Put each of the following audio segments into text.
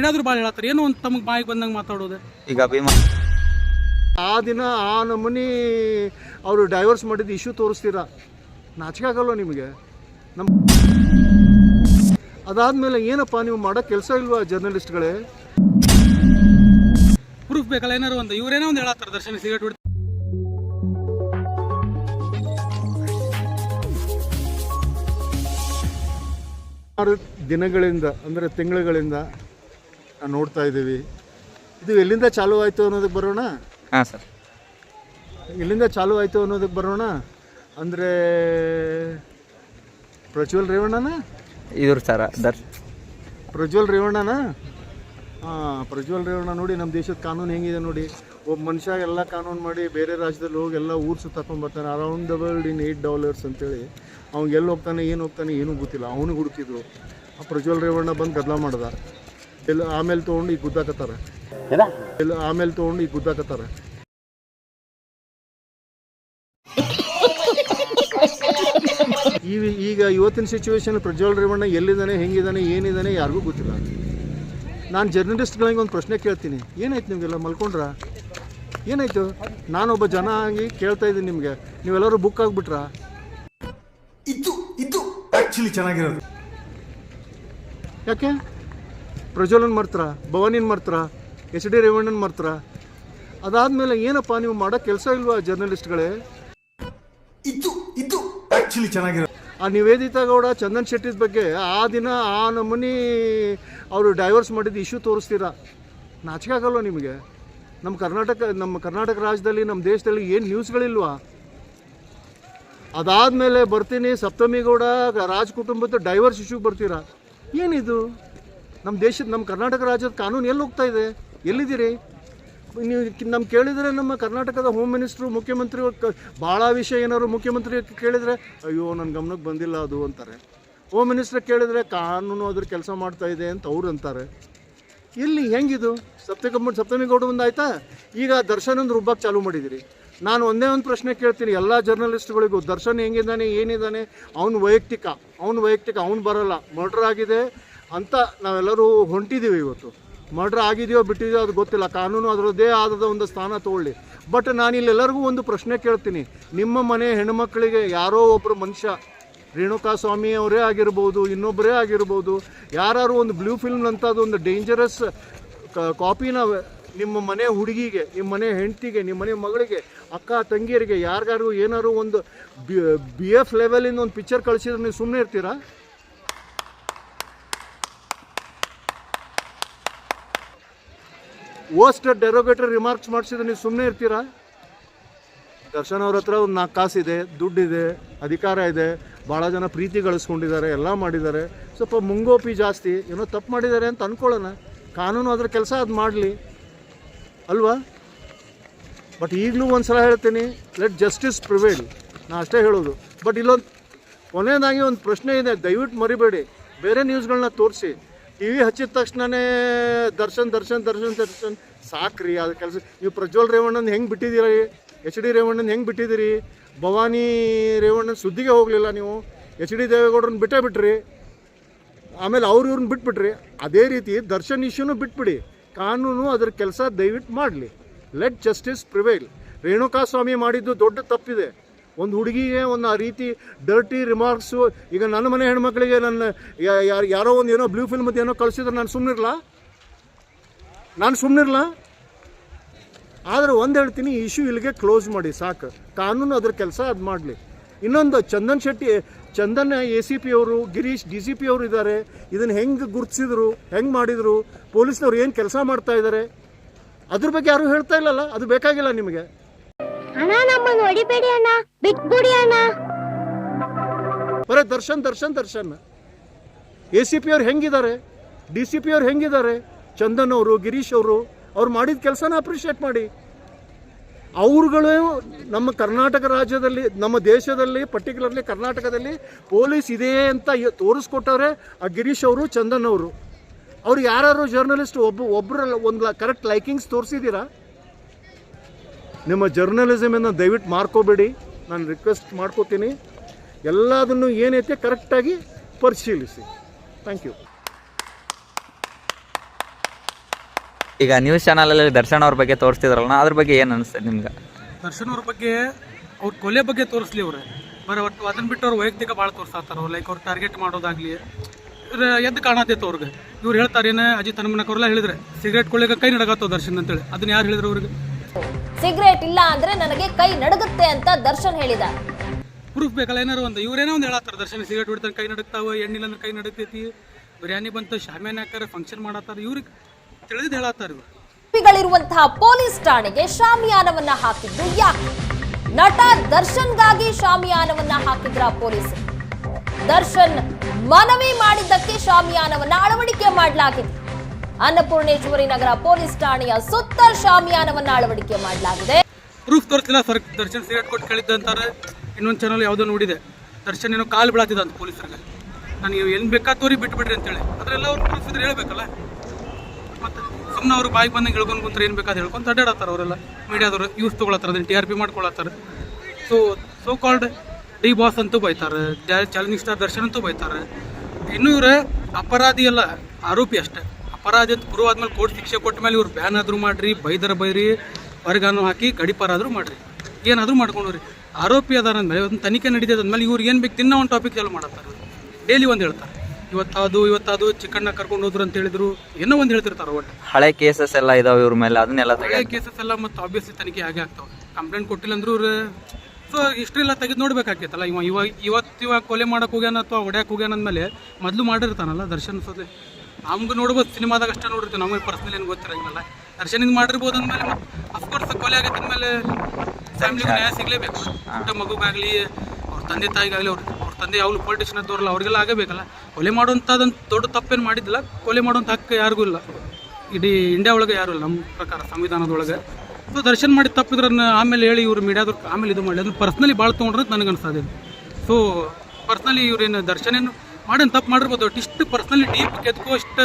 ಮೀಡಿಯಾದ್ರು ಭಾಳ ಹೇಳತ್ತಾರೆ. ಏನೋ ಒಂದು ತಮಗೆ ಬಾಯಿಗೆ ಬಂದಂಗೆ ಮಾತಾಡೋದು? ಈಗ ಅಭಿಮಾನ ಆ ದಿನ ಆ ನಮೂನಿ ಅವರು ಡೈವರ್ಸ್ ಮಾಡಿದ ಇಶ್ಯೂ ತೋರಿಸ್ತೀರಾ? ನಾಚಿಕಾಗಲ್ವ ನಿಮಗೆ? ನಮ್ಮ ಅದಾದ್ಮೇಲೆ ಏನಪ್ಪ ನೀವು ಮಾಡೋ ಕೆಲಸ ಇಲ್ವಾ ಜರ್ನಲಿಸ್ಟ್ಗಳೇ ಪ್ರೂಫ್ ಬೇಕಲ್ಲ ಏನಾರು ಒಂದು? ಇವ್ರೇನೋ ಒಂದು ಹೇಳತ್ತಾರೆ ದರ್ಶನ ಸಿಗರೇಟ್ ಬಿಡ್ತಾರೆ ಆರು ದಿನಗಳಿಂದ ಅಂದರೆ ತಿಂಗಳುಗಳಿಂದ ನೋಡ್ತಾ ಇದ್ದೀವಿ. ಇದು ಎಲ್ಲಿಂದ ಚಾಲೂ ಆಯಿತು ಅನ್ನೋದಕ್ಕೆ ಬರೋಣ? ಹಾಂ ಸರ್. ಎಲ್ಲಿಂದ ಚಾಲೂ ಆಯಿತು ಅನ್ನೋದಕ್ಕೆ ಬರೋಣ? ಅಂದರೆ ಪ್ರಜ್ವಲ್ ರೇವಣ್ಣನ? ಇದ್ರು ಸರ್ ದರ್ ಪ್ರಜ್ವಲ್ ರೇವಣ್ಣನ? ಹಾಂ ಪ್ರಜ್ವಲ್ ರೇವಣ್ಣ ನೋಡಿ ನಮ್ಮ ದೇಶದ ಕಾನೂನು ಹೆಂಗಿದೆ ನೋಡಿ. ಒಬ್ಬ ಮನುಷ್ಯ ಎಲ್ಲ ಕಾನೂನು ಮಾಡಿ ಬೇರೆ ರಾಜ್ಯದಲ್ಲಿ ಹೋಗಿ ಎಲ್ಲ ಊರು ಸುತ್ತಾಕೊಂಡು ಬರ್ತಾನೆ. Around the world in eight dollars ಅಂತೇಳಿ. ಅವ್ನಿಗೆ ಎಲ್ಲಿ ಹೋಗ್ತಾನೆ ಏನು ಹೋಗ್ತಾನೆ ಏನೂ ಗೊತ್ತಿಲ್ಲ. ಅವನಿಗೆ ಹುಡುಕಿದ್ರು. ಆ ಪ್ರಜ್ವಲ್ ರೇವಣ್ಣ ಬಂದು ಗದ್ದಲ ಮಾಡ್ದ. ಎಲ್ಲ ಆಮೇಲೆ ತೊಗೊಂಡು ಈಗ ಗುದ್ದಾಕತ್ತಾರ ಎಲ್ಲ ಆಮೇಲೆ ತೊಗೊಂಡು ಈಗ ಗುದ್ದಾಕತ್ತಾರ ಈ ಈಗ ಇವತ್ತಿನ ಸಿಚುವೇಶನ್ ಪ್ರಜ್ವಲ್ ರೇವಣ್ಣ ಎಲ್ಲಿದ್ದಾನೆ ಹೆಂಗಿದ್ದಾನೆ ಏನಿದ್ದಾನೆ ಯಾರಿಗೂ ಗೊತ್ತಿಲ್ಲ. ನಾನು ಜರ್ನಲಿಸ್ಟ್ಗಳಿಗೆ ಒಂದು ಪ್ರಶ್ನೆ ಕೇಳ್ತೀನಿ. ಏನಾಯ್ತು ನಿಮಗೆಲ್ಲ ಮಲ್ಕೊಂಡ್ರ? ಏನಾಯ್ತು? ನಾನೊಬ್ಬ ಜನ ಆಗಿ ಕೇಳ್ತಾ ಇದ್ದೀನಿ ನಿಮಗೆ. ನೀವೆಲ್ಲರೂ ಬುಕ್ ಆಗಿಬಿಟ್ರಾ? ಇದ್ದು ಇದ್ದು ಆ್ಯಕ್ಚುಲಿ ಚೆನ್ನಾಗಿರೋದು. ಯಾಕೆ? ಪ್ರಜ್ವಲನ್ ಮರ್ತ್ರ ಭವಾನಿನ ಮರ್ತ್ರ ಎಚ್ ಡಿ ರೇವಣ್ಣನ ಮರ್ತ್ರ. ಅದಾದ್ಮೇಲೆ ಏನಪ್ಪ ನೀವು ಮಾಡೋ ಕೆಲಸ ಇಲ್ವಾ ಜರ್ನಲಿಸ್ಟ್ಗಳೇ? ಇದು ಇದು ಆ್ಯಕ್ಚುಲಿ ಚೆನ್ನಾಗಿರೋ ಆ ನಿವೇದಿತಾ ಗೌಡ ಚಂದನ್ ಶೆಟ್ಟಿದ ಬಗ್ಗೆ ಆ ದಿನ ಆ ನಮೂನಿ ಅವರು ಡೈವರ್ಸ್ ಮಾಡಿದ ಇಶ್ಯೂ ತೋರಿಸ್ತೀರಾ? ನಾಚಿಕೆ ಆಗಲ್ವ ನಿಮಗೆ? ನಮ್ಮ ಕರ್ನಾಟಕ ನಮ್ಮ ಕರ್ನಾಟಕ ರಾಜ್ಯದಲ್ಲಿ ನಮ್ಮ ದೇಶದಲ್ಲಿ ಏನು ನ್ಯೂಸ್ಗಳಿಲ್ವಾ ಅದಾದ್ಮೇಲೆ ಬರ್ತೀನಿ ಸಪ್ತಮಿ ಗೌಡ ರಾಜ್ ಕುಟುಂಬದ ಡೈವರ್ಸ್ ಇಶ್ಯೂ ಬರ್ತೀರಾ? ಏನಿದು? ನಮ್ಮ ದೇಶದ ನಮ್ಮ ಕರ್ನಾಟಕ ರಾಜ್ಯದ ಕಾನೂನು ಎಲ್ಲಿ ಹೋಗ್ತಾ ಇದೆ? ಎಲ್ಲಿದ್ದೀರಿ? ನೀವು ನಮ್ಮ ಕೇಳಿದರೆ ನಮ್ಮ ಕರ್ನಾಟಕದ ಹೋಮ್ ಮಿನಿಸ್ಟ್ರು ಮುಖ್ಯಮಂತ್ರಿ ಭಾಳ ವಿಷಯ ಏನಾದ್ರು ಮುಖ್ಯಮಂತ್ರಿ ಕೇಳಿದರೆ, ಅಯ್ಯೋ ನನ್ನ ಗಮನಕ್ಕೆ ಬಂದಿಲ್ಲ ಅದು ಅಂತಾರೆ. ಹೋಮ್ ಮಿನಿಸ್ಟ್ರ್ ಕೇಳಿದರೆ, ಕಾನೂನು ಅದ್ರ ಕೆಲಸ ಮಾಡ್ತಾ ಇದೆ ಅಂತ ಅವ್ರು ಅಂತಾರೆ. ಇಲ್ಲಿ ಹೆಂಗಿದು? ಸಪ್ತಕಮ್ಮ ಸಪ್ತಮಿ ಗೌಡ ಒಂದು ಆಯ್ತಾ? ಈಗ ದರ್ಶನ್ ಒಂದು ರುಬ್ಬಕ್ಕೆ ಚಾಲೂ ಮಾಡಿದಿರಿ. ನಾನು ಒಂದೇ ಒಂದು ಪ್ರಶ್ನೆ ಕೇಳ್ತೀನಿ. ಎಲ್ಲ ಜರ್ನಲಿಸ್ಟ್ಗಳಿಗೂ, ದರ್ಶನ್ ಹೆಂಗಿದ್ದಾನೆ, ಏನಿದ್ದಾನೆ, ಅವ್ನು ವೈಯಕ್ತಿಕ ಅವ್ನು ವೈಯಕ್ತಿಕ, ಅವ್ನು ಬರೋಲ್ಲ. ಮರ್ಡ್ರ್ ಆಗಿದೆ. ಅಂತ ನಾವೆಲ್ಲರೂ ಹೊಂಟಿದ್ದೀವಿ ಇವತ್ತು. ಮರ್ಡ್ರ್ ಆಗಿದೆಯೋ ಬಿಟ್ಟಿದೆಯೋ ಅದು ಗೊತ್ತಿಲ್ಲ. ಕಾನೂನು ಅದರದ್ದೇ ಆದ ಒಂದು ಸ್ಥಾನ ತಗೊಳ್ಳಿ. ಬಟ್ ನಾನು ಇಲ್ಲೆಲ್ಲರಿಗೂ ಒಂದು ಪ್ರಶ್ನೆ ಕೇಳ್ತೀನಿ. ನಿಮ್ಮ ಮನೆ ಹೆಣ್ಣುಮಕ್ಕಳಿಗೆ ಯಾರೋ ಒಬ್ಬರು ಮನುಷ್ಯ ರೇಣುಕಾ ಸ್ವಾಮಿ ಅವರೇ ಆಗಿರ್ಬೋದು ಇನ್ನೊಬ್ಬರೇ ಆಗಿರ್ಬೋದು ಯಾರು ಒಂದು ಬ್ಲೂ ಫಿಲ್ಮ್ ಅಂಥದ್ದು ಒಂದು ಡೇಂಜರಸ್ ಕಾಪಿನ ನಿಮ್ಮ ಮನೆ ಹುಡುಗಿಗೆ, ನಿಮ್ಮ ಮನೆ ಹೆಂಡತಿಗೆ, ನಿಮ್ಮ ಮನೆ ಮಗಳಿಗೆ, ಅಕ್ಕ, ತಂಗಿಯರಿಗೆ ಯಾರಿಗಾರು ಏನಾದ್ರು ಒಂದು ಬಿ ಎಫ್ ಲೆವೆಲಿಂದ ಒಂದು ಪಿಕ್ಚರ್ ಕಳಿಸಿದ್ರೆ ನೀವು ಸುಮ್ಮನೆ ಇರ್ತೀರಾ? ಓಸ್ಟ್ ಡೆರೋಗೇಟರಿ ರಿಮಾರ್ಕ್ಸ್ ಮಾಡಿಸಿದ್ರೆ ನೀವು ಸುಮ್ಮನೆ ಇರ್ತೀರಾ? ದರ್ಶನ್ ಅವ್ರ ಹತ್ರ ಒಂದು ನಾಲ್ಕು ಕಾಸಿದೆ ದುಡ್ಡಿದೆ, ಅಧಿಕಾರ ಇದೆ ಭಾಳ ಜನ ಪ್ರೀತಿ ಗಳಿಸ್ಕೊಂಡಿದ್ದಾರೆ, ಎಲ್ಲ ಮಾಡಿದ್ದಾರೆ. ಸ್ವಲ್ಪ ಮುಂಗೋಪಿ ಜಾಸ್ತಿ, ಏನೋ ತಪ್ಪು ಮಾಡಿದ್ದಾರೆ ಅಂತ ಅಂದ್ಕೊಳ್ಳೋಣ ಕಾನೂನು ಅದರ ಕೆಲಸ ಅದು ಮಾಡಲಿ. ಅಲ್ವಾ? ಬಟ್ ಈಗಲೂ ಒಂದು ಸಲ ಹೇಳ್ತೀನಿ ಲೆಟ್ ಜಸ್ಟಿಸ್ ಪ್ರಿವೇಲ್ ನಾ ಅಷ್ಟೇ ಹೇಳೋದು. ಬಟ್ ಇಲ್ಲೊಂದು ಕೊನೆಯದಾಗಿ ಒಂದು ಪ್ರಶ್ನೆ ಇದೆ, ದಯವಿಟ್ಟು ಮರಿಬೇಡಿ. ಬೇರೆ ನ್ಯೂಸ್ಗಳನ್ನ ತೋರಿಸಿ. ಟಿ ವಿ ಹಚ್ಚಿದ ತಕ್ಷಣನೇ ದರ್ಶನ್ ದರ್ಶನ್ ದರ್ಶನ್ ದರ್ಶನ್. ಸಾಕ್ರಿ, ಅದು ಕೆಲಸ. ನೀವು ಪ್ರಜ್ವಲ್ ರೇವಣ್ಣನ ಹೆಂಗೆ ಬಿಟ್ಟಿದ್ದೀರಿ? ಎಚ್ ಡಿ ರೇವಣ್ಣನ ಹೆಂಗೆ ಬಿಟ್ಟಿದ್ದೀರಿ? ಭವಾನಿ ರೇವಣ್ಣನ ಸುದ್ದಿಗೆ ಹೋಗಲಿಲ್ಲ ನೀವು. ಎಚ್ ಡಿ ದೇವೇಗೌಡರನ್ನ ಬಿಟ್ಟೇ ಬಿಟ್ರಿ. ಆಮೇಲೆ ಅವ್ರು ಇವ್ರನ್ನ ಬಿಟ್ಬಿಟ್ರಿ. ಅದೇ ರೀತಿ ದರ್ಶನ್ ಇಶ್ಯೂನು ಬಿಟ್ಬಿಡಿ. ಕಾನೂನು ಅದ್ರ ಕೆಲಸ ದಯವಿಟ್ಟು ಮಾಡಲಿ. ಲೆಟ್ ಜಸ್ಟಿಸ್ ಪ್ರಿವೈಲ್ ರೇಣುಕಾಸ್ವಾಮಿ ಮಾಡಿದ್ದು ದೊಡ್ಡ ತಪ್ಪಿದೆ. ಒಂದು ಹುಡುಗಿಗೆ ಒಂದು ಆ ರೀತಿ ಡರ್ಟಿ ರಿಮಾರ್ಕ್ಸು ಈಗ ನನ್ನ ಮನೆ ಹೆಣ್ಮಕ್ಳಿಗೆ ನನ್ನ ಯಾರೋ ಒಂದು ಏನೋ ಬ್ಲೂ ಫಿಲ್ಮ್ ಏನೋ ಕಳಿಸಿದ್ರೆ, ನಾನು ಸುಮ್ಮನಿರಲ್ಲ ನಾನು ಸುಮ್ಮನಿರಲ್ಲ ಆದರೆ ಒಂದು ಹೇಳ್ತೀನಿ ಇಶ್ಯೂ ಇಲ್ಲಿಗೆ ಕ್ಲೋಸ್ ಮಾಡಿ, ಸಾಕು. ಕಾನೂನು ಅದ್ರ ಕೆಲಸ ಅದು ಮಾಡಲಿ. ಇನ್ನೊಂದು, Chandan Shetty, Chandan A C P ಅವರು, ಗಿರೀಶ್ ಡಿ ಸಿ ಪಿ ಅವರು ಇದ್ದಾರೆ. ಇದನ್ನು ಹೆಂಗೆ ಗುರುತಿಸಿದ್ರು, ಹೆಂಗೆ ಮಾಡಿದರು, ಪೊಲೀಸ್ನವ್ರು ಏನು ಕೆಲಸ ಮಾಡ್ತಾ ಇದ್ದಾರೆ ಅದ್ರ ಬಗ್ಗೆ ಯಾರೂ ಹೇಳ್ತಾ ಇಲ್ಲಲ್ಲ? ಅದು ಬೇಕಾಗಿಲ್ಲ ನಿಮಗೆ. ಅಣ್ಣ, ನಮ್ಮನ್ನು ಹೊಡಿಬೇಡಿ ಅಣ್ಣ. ಬಿಟ್ಬಿಡಿ ಅಣ್ಣ. ಬರೀ, Darshan Darshan Darshan. A C P ಅವ್ರು ಹೆಂಗಿದ್ದಾರೆ? ಡಿ ಸಿ ಪಿ ಅವ್ರು ಹೆಂಗಿದ್ದಾರೆ? ಚಂದನ್ ಅವರು, ಗಿರೀಶ್ ಅವರು, ಅವ್ರು ಮಾಡಿದ ಕೆಲಸನ ಅಪ್ರಿಷಿಯೇಟ್ ಮಾಡಿ. ಅವ್ರುಗಳು ನಮ್ಮ ಕರ್ನಾಟಕ ರಾಜ್ಯದಲ್ಲಿ, ನಮ್ಮ ದೇಶದಲ್ಲಿ ಪರ್ಟಿಕ್ಯುಲರ್ಲಿ ಕರ್ನಾಟಕದಲ್ಲಿ ಪೊಲೀಸ್ ಇದೆ ಅಂತ ತೋರಿಸ್ಕೊಟ್ಟವ್ರೆ ಆ ಗಿರೀಶ್ ಅವರು, ಚಂದನ್ ಅವರು. ಅವ್ರು ಯಾರು ಜರ್ನಲಿಸ್ಟ್ ಒಬ್ಬ ಒಬ್ಬರಲ್ಲ ಒಂದು ಕರೆಕ್ಟ್ ಲೈಕಿಂಗ್ಸ್ ತೋರಿಸಿದ್ದೀರಾ? ನಿಮ್ಮ ಜರ್ನಲಿಸಮನ್ನು ದಯವಿಟ್ಟು ಮಾರ್ಕೋಬೇಡಿ. ನಾನು ರಿಕ್ವೆಸ್ಟ್ ಮಾಡ್ಕೋತೀನಿ. ಎಲ್ಲದನ್ನು ಏನೈತೆ ಕರೆಕ್ಟಾಗಿ ಪರಿಶೀಲಿಸಿ. ಥ್ಯಾಂಕ್ ಯು ಈಗ ನ್ಯೂಸ್ ಚಾನಲಲ್ಲಿ ದರ್ಶನ್ ಅವ್ರ ಬಗ್ಗೆ ತೋರಿಸ್ತಿದ್ರಲ್ಲ ಅದ್ರ ಬಗ್ಗೆ ಏನು ಅನಿಸ್ತದೆ ನಿಮ್ಗೆ? ದರ್ಶನ್ ಅವ್ರ ಬಗ್ಗೆ ಅವ್ರ ಕೊಲೆ ಬಗ್ಗೆ ತೋರಿಸ್ಲಿ ಅವ್ರೆ. ಬರೋ ಒಟ್ಟು ಅದನ್ನು ಬಿಟ್ಟು ಅವ್ರು ವೈಯಕ್ತಿಕ ಭಾಳ ತೋರ್ಸಾತಾರ ಲೈಕ್ ಅವ್ರು ಟಾರ್ಗೆಟ್ ಮಾಡೋದಾಗ್ಲಿ. ಇವ್ರ ಎದ್ದು ಕಾಣತೈತೆ ಅವ್ರಿಗೆ. ಇವ್ರು ಹೇಳ್ತಾರೇನ ಅಜಿತ್ ಹನುಮನಕ್ಕವ್ರೆಲ್ಲ ಹೇಳಿದ್ರೆ ಸಿಗರೇಟ್ ಕೊಳ್ಳೆಗೆ ಕೈ ನಡಗತ್ತೋ ದರ್ಶನ್ ಅಂತೇಳಿ. ಅದನ್ನ ಯಾರು ಹೇಳಿದ್ರು ಅವ್ರಿಗೆ? ಸಿಗರೇಟ್ ಇಲ್ಲ ಅಂದ್ರೆ ನನಗೆ ಕೈ ನಡುಗುತ್ತೆ ಅಂತ ದರ್ಶನ್ ಹೇಳಿದ ಪ್ರೂಫ್ ಬೇಕಲ್ಲ ಏನಾರು ಒಂದು ಇವ್ರೇನೋ ಒಂದು ಹೇಳತ್ತಾರ ದರ್ಶನ್ ಸಿಗರೇಟ್ ಹೊಡಿತಾರೆ ಕೈ ನಡುಕ್ತಾವ ಎಣ್ಣಿಲ್ಲ ಅಂದ್ರೆ ಕೈ ನಡುಕ್ತೈತಿ ಬಿರಿಯಾನಿ ಬಂತು ಶಾಮಿಯಾನ ಹಾಕಾರ ಫಂಕ್ಷನ್ ಮಾಡತ್ತಾರ ಇವ್ರಿಗೆ ತಿಳಿದು ಹೇಳತ್ತಾರ ಇವ್ರು. ಆರೋಪಿಗಳಿರುವಂತಹ ಪೊಲೀಸ್ ಠಾಣೆಗೆ ಶಾಮಿಯಾನವನ್ನ ಹಾಕಿದ್ದು ಯಾಕೆ? ನಟ ದರ್ಶನ್ಗಾಗಿ ಶಾಮಿಯಾನವನ್ನ ಹಾಕಿದ್ರ ಪೊಲೀಸ್ ದರ್ಶನ್ ಮನವಿ ಮಾಡಿದ್ದಕ್ಕೆ ಶಾಮಿಯಾನವನ್ನ ಅಳವಡಿಕೆ ಮಾಡಲಾಗಿದೆ. ಅನ್ನಪೂರ್ಣೇಶ್ವರಿ ನಗರ ಪೊಲೀಸ್ ಠಾಣೆಯ ಸುತ್ತ ಶಾಮಿಯಾನವನ್ನ ಅಳವಡಿಕೆ ಮಾಡಲಾಗಿದೆ. ಪ್ರೂಫ್ ತೋರಿಸಿಲ್ಲ ಸರ್, ದರ್ಶನ್ ಸಿಗರೇಟ್ ಕೊಟ್ಟು ಕೇಳಿದ್ದೆ ಅಂತಾರೆ. ಇನ್ನೊಂದು ಚಾನಲ್ ಯಾವುದೋ ನೋಡಿದೆ. ದರ್ಶನ್ ಏನೋ ಕಾಲು ಬಿಡಾತಿದ್ದ ಅಂತ ಪೊಲೀಸರಿಗೆ. ನನಗೆ ಏನು ಬೇಕಾ ತೋರಿ ಬಿಟ್ಬಿಡ್ರಿ ಅಂತೇಳಿ. ಅದರೆಲ್ಲ ಅವ್ರು ಪ್ರೂಫ್ ಇದ್ರೆ ಹೇಳ್ಬೇಕಲ್ಲ. ಮತ್ತು ಸುಮ್ಮನೆ ಅವ್ರು ಬಾಯಿಗೆ ಬಂದಂಗೆ ಹೇಳ್ಕೊಂಡು ಕುಂತ್ರೆ ಏನು ಬೇಕಾದ್ರೆ ಹೇಳ್ಕೊಂಡು ಅಡ್ಡಾಡತ್ತಾರ ಅವರೆಲ್ಲ. ಮೀಡಿಯಾದವರು ಯೂಸ್ ತೊಗೊಳತ್ತಾರ, ಅದನ್ನು T R P ಮಾಡ್ಕೊಳತ್ತಾರ. So so called D boss ಅಂತೂ ಬೈತಾರೆ, ಚಾಲೆಂಜಿಂಗ್ ಸ್ಟಾರ್ ದರ್ಶನ್ ಅಂತೂ ಬೈತಾರೆ. ಇನ್ನೂ ಇವರೇ ಅಪರಾಧಿ ಅಲ್ಲ, ಆರೋಪಿ ಅಷ್ಟೇ. ಅಪರಾಧಿ ಪ್ರೂವ್ ಆದ್ಮೇಲೆ ಕೋರ್ಟ್ ಶಿಕ್ಷೆ ಕೊಟ್ಟ ಮೇಲೆ ಇವ್ರು ಬ್ಯಾನ್ ಆದ್ರೂ ಮಾಡ್ರಿ ಬೈದರ ಬೈರಿ ಹೊರಗಾನು ಹಾಕಿ ಗಡಿಪಾರ ಆದ್ರೂ ಮಾಡ್ರಿ. ಏನಾದರೂ ಮಾಡ್ಕೊಂಡ್ರಿ ಆರೋಪಿ ಅದಾರ ಅಂದಮೇಲೆ ಒಂದು ತನಿಖೆ ನಡೀತದೆ ಅಂದಮೇಲೆ ಇವ್ರು ಏನು ಬೇಕು ತಿನ್ನೋ ಒಂದು ಟಾಪಿಕ್ ಚಾಲು ಮಾಡತ್ತಾರೆ ಡೈಲಿ ಒಂದು ಹೇಳ್ತಾರೆ. ಇವತ್ತು ಅದು ಚಿಕ್ಕಣ್ಣ ಕರ್ಕೊಂಡು ಹೋದ್ರು ಅಂತ ಹೇಳಿದ್ರು. ಏನೋ ಒಂದು ಹೇಳ್ತಿರ್ತಾರೆ ಒಟ್ಟು. ಹಳೆ ಕೇಸಸ್ ಎಲ್ಲ ಇದಾವೆ ಇವ್ರ ಮೇಲೆ ಅದನ್ನೆಲ್ಲ ಹಳೆ ಕೇಸಸ್ ಎಲ್ಲ ಮತ್ತು ಆಬ್ವಿಯಸ್ಲಿ ತನಿಖೆ ಆಗೇ ಆಗ್ತಾವೆ. ಕಂಪ್ಲೇಂಟ್ ಕೊಟ್ಟಿಲ್ಲ ಅಂದ್ರೂ ಇವ್ರು ಸೊ ಇಷ್ಟೆಲ್ಲ ಎಲ್ಲ ತೆಗೆದು ನೋಡ್ಬೇಕಾಗ್ತೈತಲ್ಲ. ಇವ ಇವಾಗ ಇವತ್ತು ಇವಾಗ ಕೊಲೆ ಮಾಡೋಕೆ ಹೋಗ್ಯಾನ ಅಥವಾ ಹೊಡ್ಯಾಕೆ ಹೋಗ್ಯಾನ ಅಂದಮೇಲೆ ಮೊದಲು ಮಾಡಿರ್ತಾನಲ್ಲ ದರ್ಶನ್ ಸೋದ್ಲಿ. ನಮ್ಗೆ ನೋಡ್ಬೋದು ಸಿನಿಮಾದಾಗ ಅಷ್ಟೇ ನೋಡಿರ್ತೀವಿ. ನಮಗೆ ಪರ್ಸ್ನಲ್ ಏನು ಗೊತ್ತಿರಂಗಿಲ್ಲ ದರ್ಶನ ಹಿಂಗೆ ಮಾಡಿರ್ಬೋದು ಅಂದಮೇಲೆ ಅಫ್ಕೋರ್ಸ್ ಕೊಲೆ ಆಗೈತೆ ಮೇಲೆ ಫ್ಯಾಮಿಲಿ ನ್ಯಾಯ ಸಿಗಲೇಬೇಕು. ಊಟ ಮಗುಗಾಗಲಿ ಅವ್ರ ತಂದೆ ತಾಯಿಗಾಗಲಿ ಅವ್ರ ಅವ್ರ ತಂದೆ ಯಾವಾಗಲೂ ಪೊಲಿಟಿಷನ್ ತೋರಲ್ಲ ಅವ್ರಿಗೆಲ್ಲ ಆಗಬೇಕಲ್ಲ. ಕೊಲೆ ಮಾಡುವಂಥದ್ದೊಂದು ದೊಡ್ಡ ತಪ್ಪೇನು ಮಾಡಿದ್ದಿಲ್ಲ. ಕೊಲೆ ಮಾಡುವಂಥ ಹಕ್ಕು ಯಾರಿಗೂ ಇಲ್ಲ. ಇಡೀ ಇಂಡಿಯಾ ಒಳಗೆ ಯಾರು ಇಲ್ಲ ನಮ್ಮ ಪ್ರಕಾರ ಸಂವಿಧಾನದೊಳಗೆ. ಸೊ ದರ್ಶನ್ ಮಾಡಿ ತಪ್ಪಿದ್ರನ್ನ ಆಮೇಲೆ ಹೇಳಿ ಇವ್ರು ಮೀಡಿಯಾದವ್ರು ಆಮೇಲೆ ಇದು ಮಾಡಿ ಅದು ಪರ್ಸ್ನಲಿ ಭಾಳ ತೊಗೊಂಡ್ರೆ ನನಗೆ ಅನಿಸ್ತದೆ ಸೊ ಪರ್ಸ್ನಲಿ ಇವ್ರೇನು ದರ್ಶನ್ ಏನು ಮಾಡೇನು ತಪ್ಪು ಮಾಡಿರ್ಬೋದು. ಇಷ್ಟು ಪರ್ಸ್ನಲಿ ಡೀಪ್ ಕೆದ್ಕೋ ಅಷ್ಟು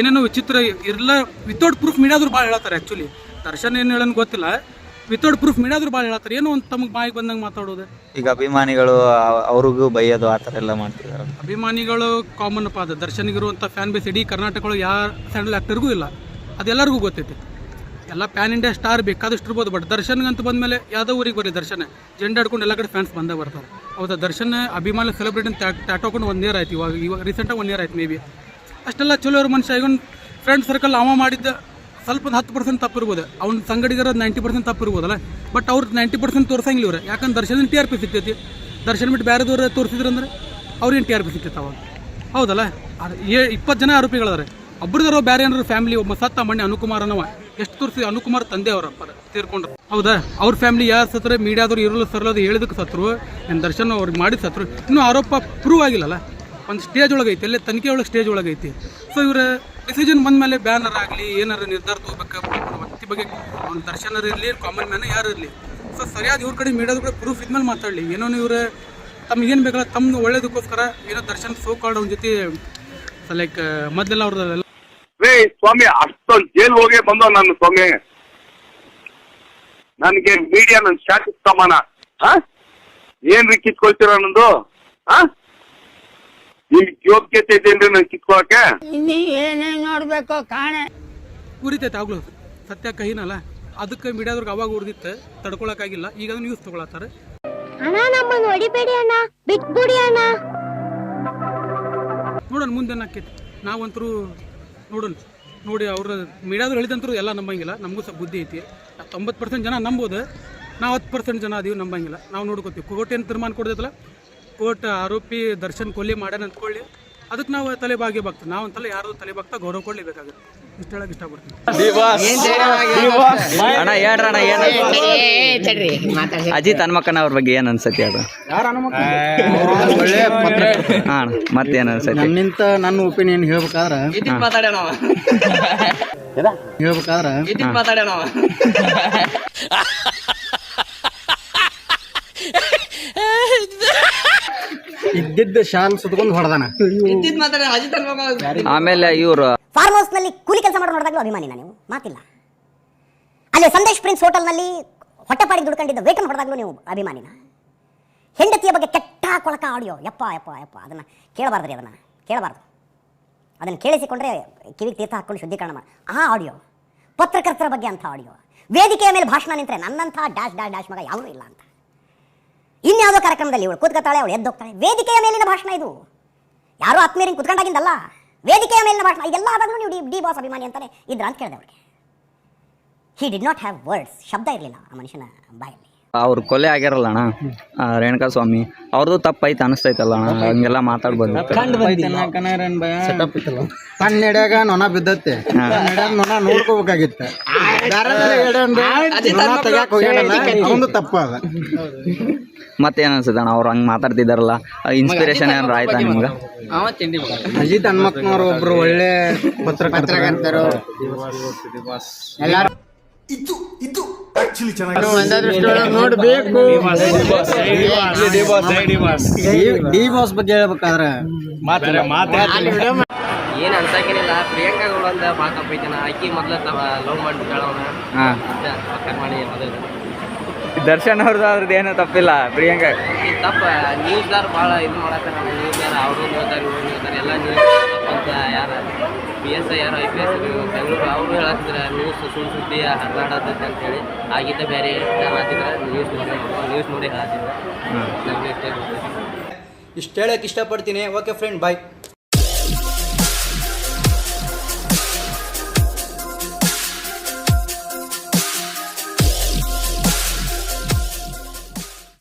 ಏನೇನೋ ವಿಚಿತ್ರ ಇರಲ್ಲ ವಿತೌಟ್ ಪ್ರೂಫ್ ಮೀಡಿಯಾದ್ರು ಭಾಳ ಹೇಳ್ತಾರೆ ಆ್ಯಕ್ಚುಲಿ ದರ್ಶನ್ ಏನು ಹೇಳೋನ್ ಗೊತ್ತಿಲ್ಲ. ವಿತೌಟ್ ಪ್ರೂಫ್ ಮೀಡಿಯಾದ್ರು ಭಾಳ ಹೇಳ್ತಾರೆ. ಏನೋ ಒಂದು ತಮಗೆ ಬಾಯಿಗೆ ಬಂದಂಗೆ ಮಾತಾಡೋದು. ಈಗ ಅಭಿಮಾನಿಗಳು ಅವ್ರಿಗೂ ಬೈಯೋದು ಆ ಥರ ಎಲ್ಲ ಮಾಡ್ತಿದ್ದಾರೆ ಅಭಿಮಾನಿಗಳು ಕಾಮನ್ ಅಪ್ಪ ಅದು. ದರ್ಶನ್ಗಿರುವಂಥ ಫ್ಯಾನ್ ಬೇಸ್ ಇಡೀ ಕರ್ನಾಟಕಗಳು ಯಾರ ಸ್ಯಾಂಡಲ್ ಆ್ಯಕ್ಟರ್ಗೂ ಇಲ್ಲ. ಅದೆಲ್ಲರಿಗೂ ಗೊತ್ತೈತಿ. ಎಲ್ಲ ಪ್ಯಾನ್ ಇಂಡಿಯಾ ಸ್ಟಾರ್ ಬೇಕಾದಷ್ಟು ಇರ್ಬೋದು. ಬಟ್ ದರ್ಶನ್ಗಂತ ಬಂದಮೇಲೆ ಯಾವುದೋ ಊರಿಗೆ ಬರ್ರಿ ದರ್ಶನ. ಜೆಂಡ ಹಿಡ್ಕೊಂಡು ಎಲ್ಲ ಕಡೆ ಫ್ಯಾನ್ಸ್ ಬಂದೇ ಬರ್ತಾರೆ. ಹೌದಾ ದರ್ಶನ್, ಅಭಿಮಾನ ಸೆಲೆಬ್ರಿಟಿ ಟ್ಯಾಟ್ ಹಾಕೊಂಡು ಒಂದು ಇಯರ್ ಆಯ್ತು ಇವಾಗ ಇವಾಗ ರೀಸೆಂಟಾಗಿ ಒನ್ ಇಯರ್ ಆಯ್ತು ಮೇ ಬಿ ಅಷ್ಟೆಲ್ಲ ಚಲೋ ಇರೋ ಮನುಷ್ಯ ಈಗ ಫ್ರೆಂಡ್ ಸರ್ಕಲ್ ಅವ ಮಾಡಿದ್ದ ಸ್ವಲ್ಪ ಹತ್ತು ಪರ್ಸೆಂಟ್ ತಪ್ಪಿರ್ಬೋದು ಅವ್ನ ಸಂಗಡಿಗರ ನೈಂಟಿ ಪರ್ಸೆಂಟ್ ತಪ್ಪಿರ್ಬೋದಲ್ಲ ಬಟ್ ಅವ್ರು ನೈಂಟಿ ಪರ್ಸೆಂಟ್ ತೋರಿಸಂಗಿಲ್ಲ ಇವ್ರು. ಯಾಕಂದ್ರೆ ದರ್ಶನ ಟಿ ಆರ್ ಪಿ ಸಿಕ್ತೈತಿ ದರ್ಶನ್ ಬಿಟ್ಟು ಬೇರೆದವ್ರು ತೋರಿಸಿದ್ರಂದ್ರೆ ಅವ್ರೇನು ಟಿ ಆರ್ ಪಿ ಸಿಗ್ತೈತೆ ಅವಾಗ? ಹೌದಲ್ಲ? ಇಪ್ಪತ್ತು ಜನ ಆರೋಪಿಗಳಾರೆ ಒಬ್ರದಾರೋ ಬೇರೆ ಏನಾರು ಫ್ಯಾಮಿಲಿ ಒಬ್ಬ ಸತ್ತ ಮಣ್ಣೆ ಅನುಕುಮಾರ್ ಅನ್ನವ ಎಷ್ಟು ತೋರಿಸಿ ಅನುಕುಮಾರ್ ತಂದೆ ಅವರ ತೀರ್ಕೊಂಡ್ರು. ಹೌದಾ? ಅವ್ರ ಫ್ಯಾಮಿಲಿ ಯಾರು ಸತ್ರೆ? ಮೀಡಿಯಾದವ್ರು ಇರಲು ಸರಲದು ಹೇಳಿದಕ್ಕೆ ಸತ್ರು. ಏನು ದರ್ಶನ ಅವ್ರಿಗೆ ಮಾಡಿ ಸತ್ರು. ಇನ್ನೂ ಆರೋಪ ಪ್ರೂವ್ ಆಗಿಲ್ಲಲ್ಲ? ಒಂದು ಸ್ಟೇಜ್ ಒಳಗೈತಿ, ಅಲ್ಲೇ ತನಿಖೆ ಒಳಗೆ ಸ್ಟೇಜ್ ಒಳಗೈತಿ. ಸೊ ಇವರ ಡಿಸಿಷನ್ ಬಂದ ಮೇಲೆ ಬ್ಯಾನರ್ ಆಗಲಿ, ಏನಾರು ನಿರ್ಧಾರ ತಗೋಬೇಕು ವ್ಯಕ್ತಿ ಬಗ್ಗೆ ಅವ್ನ ದರ್ಶನರ್ ಇರಲಿ ಕಾಮನ್ ಮ್ಯಾನ್ ಯಾರು ಇರಲಿ. ಸೊ ಸರಿಯಾದ ಇವ್ರ ಕಡೆ ಮೀಡಿಯಾದ ಕೂಡ ಪ್ರೂಫ್ ಇದ್ಮೇಲೆ ಮಾತಾಡಲಿ. ಏನೋ ಇವರು ತಮಗೇನು ಬೇಕಲ್ಲ ತಮ್ಮ ಒಳ್ಳೇದಕ್ಕೋಸ್ಕರ ಏನೋ ದರ್ಶನ್ ಸೋ ಕಾರ್ಡ್ ಅವ್ನ ಜೊತೆ ಲೈಕ್ ಮೊದಲೆಲ್ಲ ಅವ್ರದ್ದೆಲ್ಲ ಸ್ವಾಮಿ ಅಷ್ಟೊಂದು ಜೈಲ್ ಹೋಗಿ ಬಂದ ನಾನು ಸ್ವಾಮಿ. ನನಗೆ ಮೀಡಿಯಾ ನನ್ನ ಸ್ಟಾಟಸ್ ಸಮಾನ. ಹಾ? ಏನ್ರಿ ಕಿತ್ಕೊಳ್ತೀರ ನಂದು ಹಾ? ನಿಮ್ಗೆ ಯೋಗ್ಯತೆ ಇದೇನ್ರಿ ನನ್ ಕಿತ್ಕೊಳಕ್ಕೆ? ಉರಿತೈತೆ ಆಗ್ಲೂ ಸತ್ಯ ಕಹಿನಲ್ಲ. ಅದಕ್ಕೆ ಮೀಡಿಯಾದವ್ರಿಗೆ ಅವಾಗ ಉರಿದಿತ್ತು ತಡ್ಕೊಳಕ್ಕಾಗಿಲ್ಲ. ಈಗ ಅದನ್ನ ನ್ಯೂಸ್ ತಗೊಳತ್ತಾರೆ. ಅಣ್ಣ ನಮ್ಮನ್ನ ಹೊಡಿಬೇಡಿ ಅಣ್ಣ. ಬಿಟ್ಬಿಡಿ ಅಣ್ಣ. ನೋಡೋಣ ಮುಂದೆ ಏನಾಕೈತಿ ನಾವಂತರೂ ನೋಡೋಣ. ನೋಡಿ ಅವ್ರ ಮೀಡಿಯಾದ್ರು ಹೇಳಿದಂತರೂ ಎಲ್ಲ ನಂಬಂಗಿಲ್ಲ. ನಮಗೂ ಸ್ವಲ್ಪ ಬುದ್ಧಿ ಐತಿ. ತೊಂಬತ್ತು ಪರ್ಸೆಂಟ್ ಜನ ನಂಬೋದು. ನಾವು ಹತ್ತು ಪರ್ಸೆಂಟ್ ಜನ ಅದೀವಿ, ನಂಬಂಗಿಲ್ಲ. ನಾವು ನೋಡ್ಕೋತೀವಿ. ಕೋರ್ಟ್ ಏನು ತೀರ್ಮಾನ ಕೊಡ್ತೈತಲ್ಲ? ಕೋರ್ಟ್ ಆರೋಪಿ ದರ್ಶನ್ ಕೊಲ್ಲಿ ಮಾಡ್ಯಾನ ಅಂದ್ಕೊಳ್ಳಿ ಅದಕ್ಕೆ ನಾವು ತಲೆ ಬಾಗಿ ಬಾಗ್ತೀವಿ ನಾವು ಅಂತಲ್ಲ ಯಾರು ತಲೆ ಬಾಗ್ತಾ ಗೌರವ ಕೊಡ್ಲೇಬೇಕಾಗುತ್ತೆ. ಇಷ್ಟ ಹೇಳಕ್ಕೆ ಇಷ್ಟಪಡ್ತೀನಿ ಅಣ್ಣ ಹೇಳ್ರಣ್ಣ ಏನು ಅಜಿತ್ ಹನುಮಕ್ಕನ ಅವ್ರ ಬಗ್ಗೆ ಏನು ಅನ್ಸತಿ ಅದು? ಒಳ್ಳೆ ಹಾಂ ಮತ್ತೇನು ಅನ್ಸತಿ ನನ್ನಿಂತ ನನ್ನ ಒಪಿನಿಯನ್ ಹೇಳ್ಬೇಕಾದ್ರ? ಹೇಳ್ಬೇಕಾದ್ರ? ಇದ್ದಿದ್ದ ಶಾನ್ ಸುತ್ಕೊಂಡು ಹೊಡೆದಾನ. ಆಮೇಲೆ ಇವರು ಫಾರ್ಮ್ ಹೌಸ್ನಲ್ಲಿ ಕೂಲಿ ಕೆಲಸ ಮಾಡೋ ನೋಡಿದಾಗಲೂ ಅಭಿಮಾನಿ ನೀವು? ಮಾತಿಲ್ಲ. ಅಲ್ಲಿ ಸಂದೇಶ್ ಪ್ರಿನ್ಸ್ ಹೋಟೆಲ್ನಲ್ಲಿ ಹೊಟ್ಟೆಪಾಡಿ ದುಡ್ಕೊಂಡಿದ್ದ ವೇತನ ಹೊಡೆದಾಗಲೂ ನೀವು ಅಭಿಮಾನಿನ? ಹೆಂಡತಿಯ ಬಗ್ಗೆ ಕೆಟ್ಟ ಕೊಳಕ ಆಡಿಯೋ. ಯಪ್ಪ ಯಪ್ಪ ಯಪ್ಪ. ಅದನ್ನು ಕೇಳಬಾರ್ದ್ರಿ ಅದನ್ನ. ಕೇಳಬಾರ್ದು. ಅದನ್ನು ಕೇಳಿಸಿಕೊಂಡ್ರೆ ಕಿವಿಗೆ ತೀರ್ಥ ಹಾಕೊಂಡು ಶುದ್ಧೀಕರಣ ಮಾಡಿ ಆ ಆಡಿಯೋ. ಪತ್ರಕರ್ತರ ಬಗ್ಗೆ ಅಂತ ಆಡಿಯೋ. ವೇದಿಕೆಯ ಮೇಲೆ ಭಾಷಣ ನಿಂತರೆ ನನ್ನಂಥ ಡ್ಯಾಶ್ ಡ್ಯಾಶ್ ಡ್ಯಾಶ್ ಮಗ ಯಾರೂ ಇಲ್ಲ ಅಂತ. ಇನ್ಯಾವುದೋ ಕಾರ್ಯಕ್ರಮದಲ್ಲಿ ಇವಳು ಕೂತ್ಕೊತಾಳೆ ಅವಳು ಎದ್ದೋಗ್ತಾಳೆ ವೇದಿಕೆಯ ಮೇಲಿನ ಭಾಷಣ ಇದು. ಯಾರೋ ಆತ್ಮೀಯರಿಗೆ ಕುತ್ಕೊಂಡಾಗಿಂದಲ್ಲ ವೇದಿಕೆಯ ಮೇಲಿನ ಭಾಷಣ ಇದೆಲ್ಲ ಆದಾಗಲೂ ನೀವು ಡಿ ಡಿ ಬಾಸ್ ಅಭಿಮಾನಿ ಅಂತಾನೆ ಇದ್ರ ಅಂತ ಕೇಳಿದೆ ಅವ್ರಿಗೆ he did not have words ಶಬ್ದ ಇರಲಿಲ್ಲ ಆ ಮನುಷ್ಯನ ಬಾಯಲ್ಲಿ. ಅವ್ರು ಕೊಲೆ ಆಗ್ಯಾರಲ್ಲ ಅಣ್ಣ ಆ, ರೇಣುಕಾ ಸ್ವಾಮಿ. ಅವ್ರದ್ದು ತಪ್ಪೈತೆ ಅನಿಸ್ತೈತಲ್ಲ ಅಣ್ಣ ಹಂಗೆಲ್ಲ ಮಾತಾಡ್ಬೋದು. ಕಣ್ಣೆಡ್ಯಾಗ ನೊಣ ಬಿದ್ದತ್ತೆ ನೊಣ ನೋಡ್ಕೋಬೇಕಾಗಿತ್ತು. ಬೇರೆ ತೆಗ್ಯಾಕ್ ಅವಂದು ತಪ್ಪ ಅದ ಮತ್ತೇನು ಅನ್ಸುತ್ತೆ ಅಣ್ಣ? ಅವ್ರು ಹಂಗೆ ಮಾತಾಡ್ತಿದಾರಲ್ಲ. ಇನ್ಸ್ಪಿರೇಷನ್ ಏನಾರು ಆಯ್ತಾ ನಿಮ್ಗೆ? ಅಜಿತ್ ಹನುಮಕ್ನವ್ರು ಒಬ್ರು ಒಳ್ಳೆ ಪತ್ರಕರ್ತರು. ಎಲ್ಲಾರು ಇದು ಇದು ಆಕ್ಚುಲಿ ಚೆನ್ನಾಗಿದೆ ನೋಡ್ಬೇಕು? ಡಿ ಬಾಸ್ ಬಗ್ಗೆ ಹೇಳ್ಬೇಕಾದ್ರ? ಏನು ಅನ್ಸಕ್ಕೇನಿಲ್ಲ ಪ್ರಿಯಾಂಕಾ ಗೌಡ ಅಂತ ಆಕಿ ಮೊದ್ಲ ಲವ್ ಮಾಡ್ಬಿಟ್ಟಾಳ ಅವನ. ಮಾಡಿ ಮೊದಲು. ದರ್ಶನ್ ಅವ್ರದ್ದು ಅವ್ರದ್ದು ಏನೂ ತಪ್ಪಿಲ್ಲ ಪ್ರಿಯಾಂಕ. ಈ ತಪ್ಪ ನ್ಯೂಸ್ದಾರ್ ಭಾಳ ಇದು ಮಾಡತ್ತಾರ ನ್ಯೂಸ್ದಾರ ಅವರು ಹೇಳ್ತಾರೆ ಇವ್ರು ಎಲ್ಲ ನ್ಯೂಸ್ ಅಂತ ಯಾರು ಪಿ ಎಸ್ ಐ ಯಾರು ಐ ಪಿ ಎಸ್ ಬೆಂಗಳೂರು ಅವರು ಹೇಳತ್ತಿದ್ರ ನ್ಯೂಸ್ ಸುಳ್ಳು ಸುದ್ದಿ ಹರಿದಾಡತ್ತೈತೆ ಅಂತೇಳಿ. ಆಗಿದ್ದ ಬೇರೆ ಹಾಕಿದ್ರೆ ನ್ಯೂಸ್ ನೋಡಿ ನ್ಯೂಸ್ ನೋಡಿ ಹೇಳತ್ತಿದ್ರ ಇಷ್ಟು ಹೇಳಕ್ಕೆ ಇಷ್ಟಪಡ್ತೀನಿ. Okay friend bye